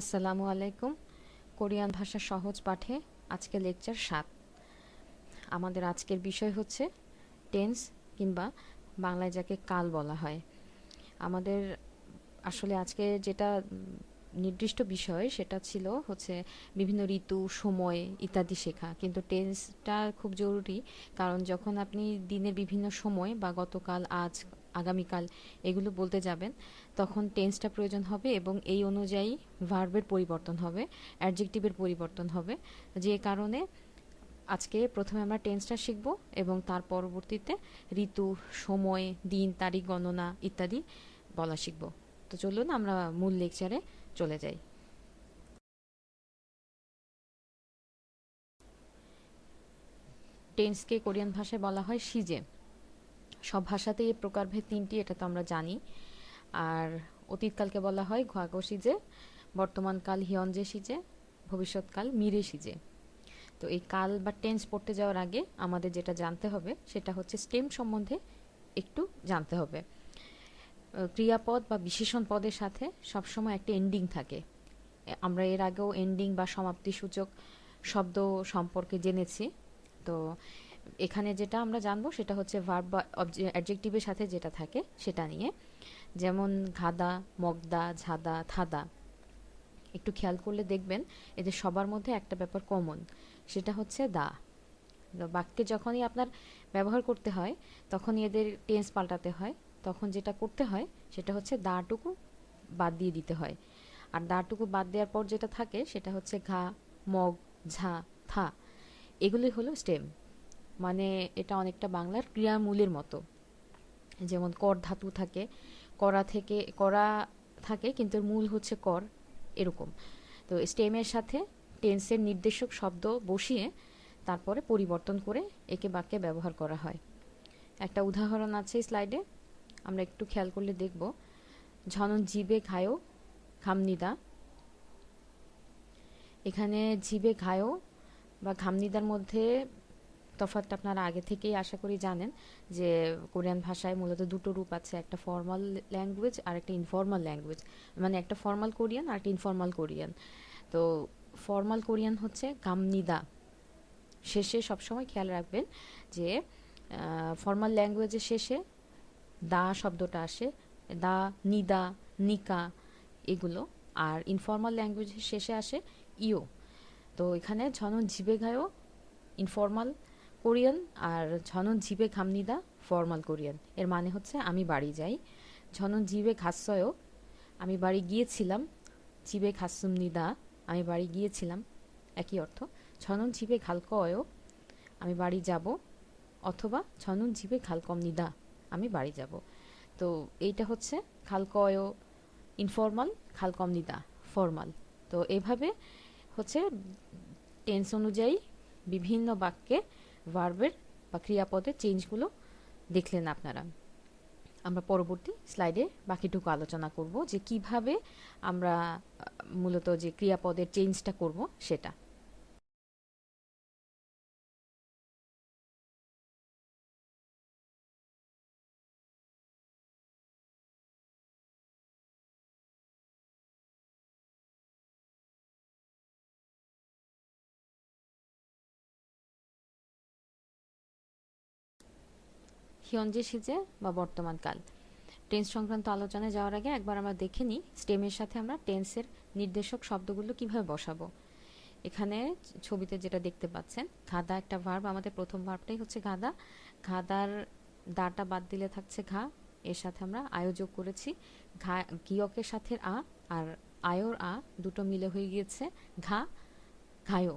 আসসালামু আলাইকুম। কোরিয়ান ভাষা সহজ পাঠে আজকে লেকচার সাত। আমাদের আজকের বিষয় হচ্ছে টেন্স কিংবা বাংলায় যাকে কাল বলা হয়। আমাদের আসলে আজকে যেটা নির্দিষ্ট বিষয় সেটা ছিল হচ্ছে বিভিন্ন ঋতু, সময় ইত্যাদি শেখা। কিন্তু টেন্সটা খুব জরুরি, কারণ যখন আপনি দিনের বিভিন্ন সময় বা গতকাল, আজ আগামীকাল এগুলো বলতে যাবেন, তখন টেন্সটা প্রয়োজন হবে এবং এই অনুযায়ী ভার্বের পরিবর্তন হবে অ্যাডজেক্টিভের পরিবর্তন হবে। যে কারণে আজকে প্রথমে আমরা টেন্সটা শিখব এবং তার পরবর্তীতে ঋতু, সময়, দিন, তারিখ, গণনা ইত্যাদি বলা শিখব। তো চলুন আমরা মূল লেকচারে চলে যাই। টেন্সকে কোরিয়ান ভাষায় বলা হয় সিজে। সব ভাষাতেই এই প্রকারভেদ তিনটি, এটা তো আমরা জানি। আর অতীতকালকে বলা হয় ঘাগো সিজে বর্তমানকাল হিয়নজে সিজে ভবিষ্যৎকাল মিরে সিজে। তো এই কাল বা টেন্স পড়তে যাওয়ার আগে আমাদের যেটা জানতে হবে, সেটা হচ্ছে স্টেম সম্বন্ধে একটু জানতে হবে। ক্রিয়াপদ বা বিশেষণ পদের সাথে সবসময় একটা এন্ডিং থাকে। আমরা এর আগেও এন্ডিং বা সমাপ্তি সূচক শব্দ সম্পর্কে জেনেছি। তো এখানে যেটা আমরা জানব সেটা হচ্ছে ভার্ব বা অ্যাডজেক্টিভের সাথে যেটা থাকে সেটা নিয়ে। যেমন ঘাদা, মগদা, ঝাদা, থাদা। একটু খেয়াল করলে দেখবেন এদের সবার মধ্যে একটা ব্যাপার কমন সেটা হচ্ছে দা। বাক্যে যখনই আপনার ব্যবহার করতে হয়, তখনই এদের টেন্স পাল্টাতে হয়। তখন যেটা করতে হয়, সেটা হচ্ছে দাটুকু বাদ দিয়ে দিতে হয়। আর দাটুকু বাদ দেওয়ার পর যেটা থাকে, সেটা হচ্ছে ঘা, মগ, ঝা, থা। এগুলি হলো স্টেম মানে এটা অনেকটা বাংলার ক্রিয়ামূলের মতো। যেমন কর, ধাতু থাকে, করা থেকে, করা থাকে, কিন্তু মূল হচ্ছে কর, এরকম। তো স্টেমের সাথে টেন্সের নির্দেশক শব্দ বসিয়ে তারপরে পরিবর্তন করে একে বাক্যে ব্যবহার করা হয়। একটা উদাহরণ আছে স্লাইডে, আমরা একটু খেয়াল করলে দেখব। ঝনন জিবে ঘায়ো, ঘামনিদা। এখানে জিবে ঘায়ো বা ঘামনিদার মধ্যে তফাৎটা আপনারা আগে থেকেই আশা করি জানেন যে কোরিয়ান ভাষায় মূলত দুটো রূপ আছে, একটা ফর্মাল ল্যাঙ্গুয়েজ আর একটা ইনফর্মাল ল্যাঙ্গুয়েজ মানে একটা ফর্মাল কোরিয়ান আর একটা ইনফর্মাল কোরিয়ান। তো ফর্মাল কোরিয়ান হচ্ছে গামনিদা। শেষে সবসময় খেয়াল রাখবেন যে ফর্মাল ল্যাঙ্গুয়েজের শেষে দা শব্দটা আসে, দা, নিদা, নিকা এগুলো। আর ইনফর্মাল ল্যাঙ্গুয়েজের শেষে আসে ইও। তো এখানে ঝনন জিবে গায়ও ইনফর্মাল কোরিয়ান আর ঝনন জিবে খামনিদা ফর্মাল কোরিয়ান। এর মানে হচ্ছে আমি বাড়ি যাই। ঝনন জিবে খাসয়ও আমি বাড়ি গিয়েছিলাম। জিবে খাসুমনিদা আমি বাড়ি গিয়েছিলাম। একই অর্থ ছনন জিবে খালকয়ও, আমি বাড়ি যাব। অথবা ছনন জিবে খালকমনিদা, আমি বাড়ি যাব। তো এইটা হচ্ছে খালকয় ইনফর্মাল, খালকমনিদা ফর্মাল। তো এভাবে হচ্ছে টেন্স অনুযায়ী বিভিন্ন বাক্যে ভার্বের বা ক্রিয়াপদের চেঞ্জগুলো দেখলেন আপনারা। আমরা পরবর্তী স্লাইডে বাকিটুকু আলোচনা করব যে কীভাবে আমরা মূলত যে ক্রিয়াপদের চেঞ্জটা করব সেটা। হিয়নজে সিজে বা বর্তমানকাল টেন্স সংক্রান্ত আলোচনায় যাওয়ার আগে একবার আমরা দেখে নিই স্টেমের সাথে আমরা টেন্সের নির্দেশক শব্দগুলো কীভাবে বসাবো। এখানে ছবিতে যেটা দেখতে পাচ্ছেন, ঘাদা একটা ভার্ব আমাদের প্রথম ভার্বটাই হচ্ছে ঘাদা। ঘাদার দাটা বাদ দিলে থাকছে ঘা, এর সাথে আমরা আয়োজক করেছি। ঘা, গিয়কের সাথে আ আর আয়োর আ দুটো মিলে হয়ে গিয়েছে ঘা, ঘায়ো।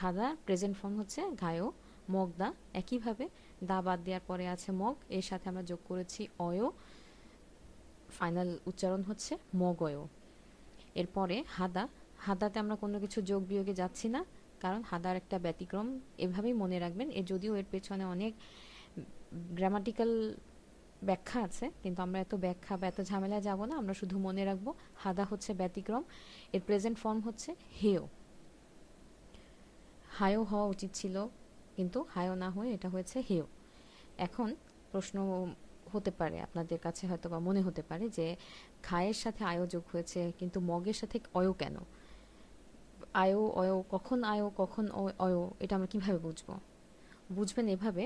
ঘাদা প্রেজেন্ট ফর্ম হচ্ছে ঘায়ো, মগদা একইভাবে দা বাদ দেওয়ার পরে আছে মগ, এর সাথে আমরা যোগ করেছি অয়। ফাইনাল উচ্চারণ হচ্ছে মগয়। এরপরে হাদা। হাদাতে আমরা কোনো কিছু যোগ বিয়োগে যাচ্ছি না, কারণ হাদার একটা ব্যতিক্রম। এভাবেই মনে রাখবেন। এ যদিও এর পেছনে অনেক গ্রামাটিক্যাল ব্যাখ্যা আছে, কিন্তু আমরা এত ব্যাখ্যা বা এত ঝামেলায় যাব না। আমরা শুধু মনে রাখব হাদা হচ্ছে ব্যতিক্রম। এর প্রেজেন্ট ফর্ম হচ্ছে হেয়। হায়ও হওয়া উচিত ছিল। কিন্তু হায়ও না হয়ে এটা হয়েছে হেয়। এখন প্রশ্ন হতে পারে, আপনাদের কাছে হয়তো বা মনে হতে পারে যে, ঘায়ের সাথে আয়ো যোগ হয়েছে, কিন্তু মগের সাথে অয়ো কেন? আয়ো অয়ো কখন আয়ো কখন অয়ো এটা আমরা কীভাবে বুঝব? বুঝবেন এভাবে,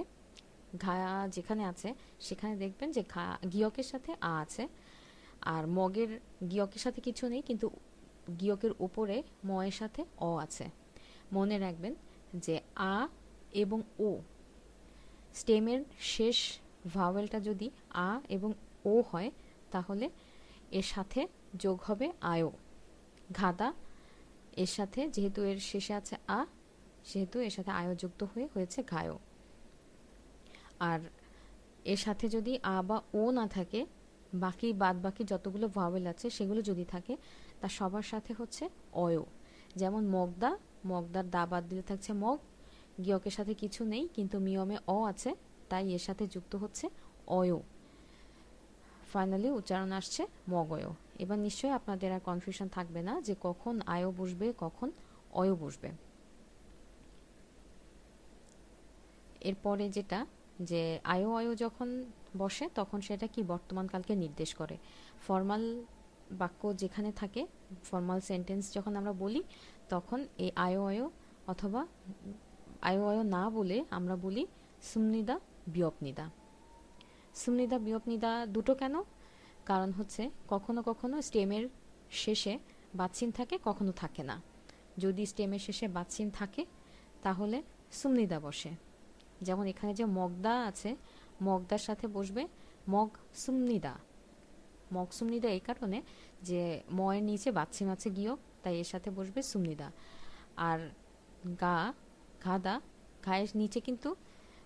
ঘা যেখানে আছে, সেখানে দেখবেন যে ঘা, গিয়কের সাথে আ আছে, আর মগের, গিয়কের সাথে কিছু নেই, কিন্তু গিয়কের উপরে ময়ের সাথে অ আছে। মনে রাখবেন যে আ এবং ও। স্টেমের শেষ ভাওয়েলটা যদি আ এবং ও হয়, তাহলে এর সাথে যোগ হবে আয়ো। ঘাদা এর সাথে যেহেতু এর শেষে আছে আ, সেহেতু এর সাথে আয়ো যুক্ত হয়ে হয়েছে ঘায়ো। আর এর সাথে যদি আ বা ও না থাকে, বাকি বাদ বাকি যতগুলো ভাওয়েল আছে, সেগুলো যদি থাকে, তা সবার সাথে হচ্ছে অয়ো। যেমন মগদা, মগদার দা বাদ দিলে থাকছে মগ গিয়কের সাথে কিছু নেই, কিন্তু মিয়মে অ আছে, তাই এর সাথে যুক্ত হচ্ছে অয়ো। ফাইনালি উচ্চারণ আসছে মগয়। এবার নিশ্চয়ই আপনাদের আর কনফিউশন থাকবে না যে কখন আয়ো বসবে, কখন অয়ো বসবে। এরপরে যেটা, যে আয়ো অয়ো যখন বসে, তখন সেটা কি বর্তমান কালকে নির্দেশ করে। ফর্মাল বাক্য যেখানে থাকে, ফর্মাল সেন্টেন্স যখন আমরা বলি, তখন এই আয়ো অয়ো অথবা আয়ো না বলে আমরা বলি সুমনিদা বিয়পনিদা। সুমনিদা বিয়পনিদা দুটো কেন? কারণ হচ্ছে কখনো কখনো স্টেমের শেষে বাচ্চিন থাকে, কখনো থাকে না। যদি স্টেমের শেষে বাচ্চিন থাকে, তাহলে সুমনিদা বসে। যেমন এখানে যে মগদা আছে, মগদার সাথে বসবে মগ সুমনিদা মগ সুমনিদা এই কারণে যে ময়ের নিচে বাচ্চিম আছে গিয়ে তাই এর সাথে বসবে সুমনিদা আর গা ঘাদা ঘায়ের নিচে কিন্তু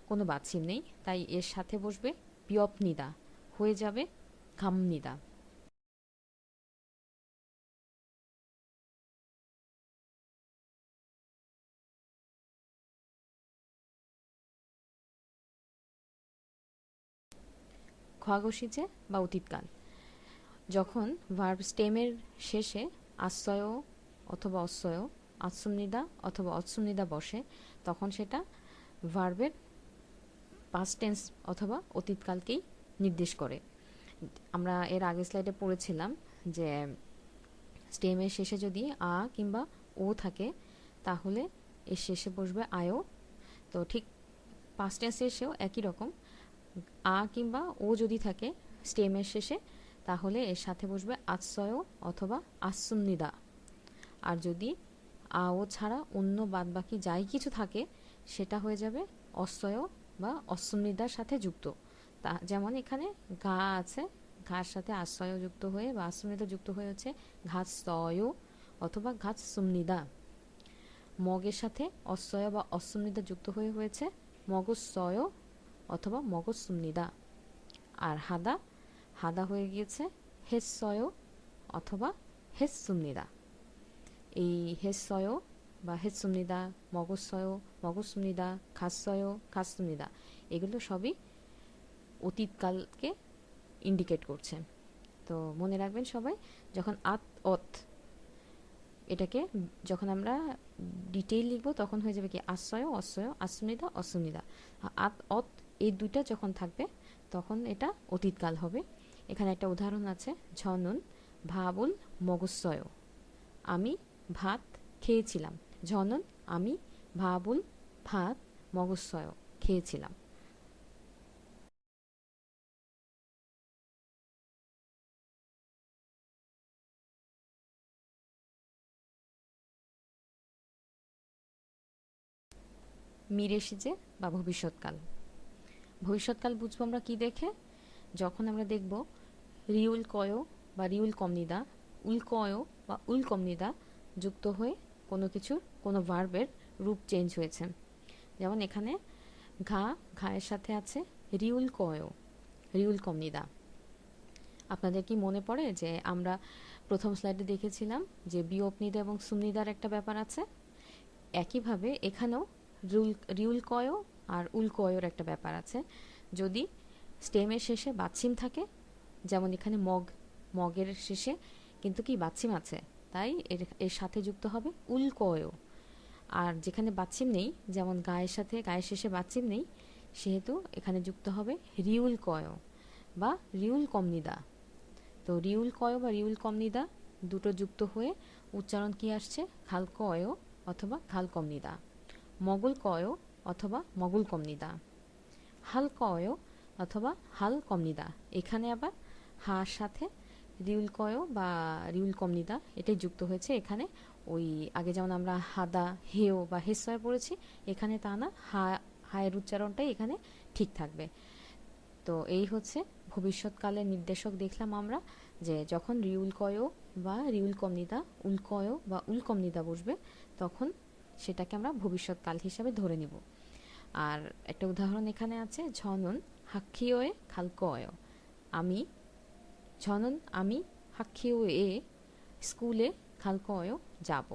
কোনো বাচ্চিম নেই। তাই এর সাথে বসবে বিয়পনিদা হয়ে যাবে ঘামনিদা খোয়াগসিজে বা অতীতকাল যখন ভার্ব স্টেমের শেষে আশ্রয় অথবা অশ্রয় আশ্রমনিদা অথবা অশ্রমনিদা বসে, তখন সেটা ভার্বের পাস্ট টেন্স অথবা অতীতকালকেই নির্দেশ করে। আমরা এর আগে স্লাইডে পড়েছিলাম যে স্টেমের শেষে যদি আ কিংবা ও থাকে, তাহলে এর শেষে বসবে আয়ও তো ঠিক পাস্ট টেন্স এসেও একই রকম। আ কিংবা ও যদি থাকে স্টেমের শেষে, তাহলে এর সাথে বসবে আশ্রয় অথবা আশ্রমনিদা আর যদি আ ও ছাড়া অন্য বাদবাকি যাই কিছু থাকে, সেটা হয়ে যাবে অশ্রয় বা অশ্বনিদার সাথে যুক্ত। তা যেমন এখানে ঘা আছে, ঘার সাথে আশ্রয় যুক্ত হয়ে বা আশ্রমিদা যুক্ত হয়ে হচ্ছে ঘাস স্তয় অথবা ঘাস সুমনিদা মগের সাথে অশ্বয় বা অশ্বনিদা যুক্ত হয়ে হয়েছে মগস্বয় অথবা মগজ সুমনিদা আর হাদা হাদা হয়ে গিয়েছে হেসয় অথবা হেস সুমনিদা এই হেসয় বা হেসুমনিদা মগজসয় মগজসুমনিদা খাসয় খাসুমনিদা এগুলো সবই অতীতকালকে ইন্ডিকেট করছে? তো মনে রাখবেন সবাই, যখন আত অত এটাকে যখন আমরা ডিটেইল লিখব, তখন হয়ে যাবে কি আশ্রয়, অশ্রয় আশ্রমিদা অশ্রমিদা আত অত এই দুইটা যখন থাকবে, তখন এটা অতীতকাল হবে। এখানে একটা উদাহরণ আছে, ঝনন ভাবুল মগস্বয় আমি ভাত খেয়েছিলাম। ঝনন, আমি ভাবুল ভাত মগস্বয় খেয়েছিলাম। মিরেসিজে বা ভবিষ্যৎকাল। ভবিষ্যৎকাল বুঝব আমরা কি দেখে? যখন আমরা দেখব, রিউল কয় বা রিউল কমনিদা, উল কয় বা উল কমনিদা যুক্ত হয়ে কোনো কিছুর কোনো ভার্বের রূপ চেঞ্জ হয়েছে। যেমন এখানে ঘা, ঘায়ের সাথে আছে রিউল কয় রিউল কমনিদা আপনাদের কি মনে পড়ে যে আমরা প্রথম স্লাইডে দেখেছিলাম যে বিওপনিদা এবং সুমনিদার একটা ব্যাপার আছে? একইভাবে এখানেও রুল রিউল কয় আর উল কয়র একটা ব্যাপার আছে। যদি স্টেমের শেষে বাচ্ছিম থাকে, যেমন এখানে মগ, মগের শেষে কিন্তু কি বাচ্ছিম আছে? তাই এর এর সাথে যুক্ত হবে উলকয় আর যেখানে বাচ্চিম নেই, যেমন গায়ের সাথে, গায়ের শেষে বাচ্চিম নেই, সেহেতু এখানে যুক্ত হবে রিউল কয় বা রিউল কমনিদা তো রিউল কয় বা রিউল কমনিদা দুটো যুক্ত হয়ে উচ্চারণ কি আসছে? খাল কয় অথবা খাল কমনিদা মগল কয় অথবা মগুল কমনিদা হাল কয় অথবা হাল কমনিদা এখানে আবার হার সাথে রিউল কয় বা রিউল কমনিদা, এটাই যুক্ত হয়েছে এখানে। ওই আগে যেমন আমরা হাদা, হেও বা হেসয় পড়েছি, এখানে তা না, হা, হায়ের উচ্চারণটাই এখানে ঠিক থাকবে। তো এই হচ্ছে ভবিষ্যৎকালের নির্দেশক দেখলাম আমরা যে যখন রিউল কয় বা রিউল কমনিদা উল্কয় বা উলকমনিদা বসবে, তখন সেটাকে আমরা ভবিষ্যৎকাল হিসাবে ধরে নিব। আর একটা উদাহরণ এখানে আছে, ঝনন হাক্ষিওয়ে খালকয়, আমি ঝনন আমি হাক্ষিওয়ে স্কুলে খালকয় যাব.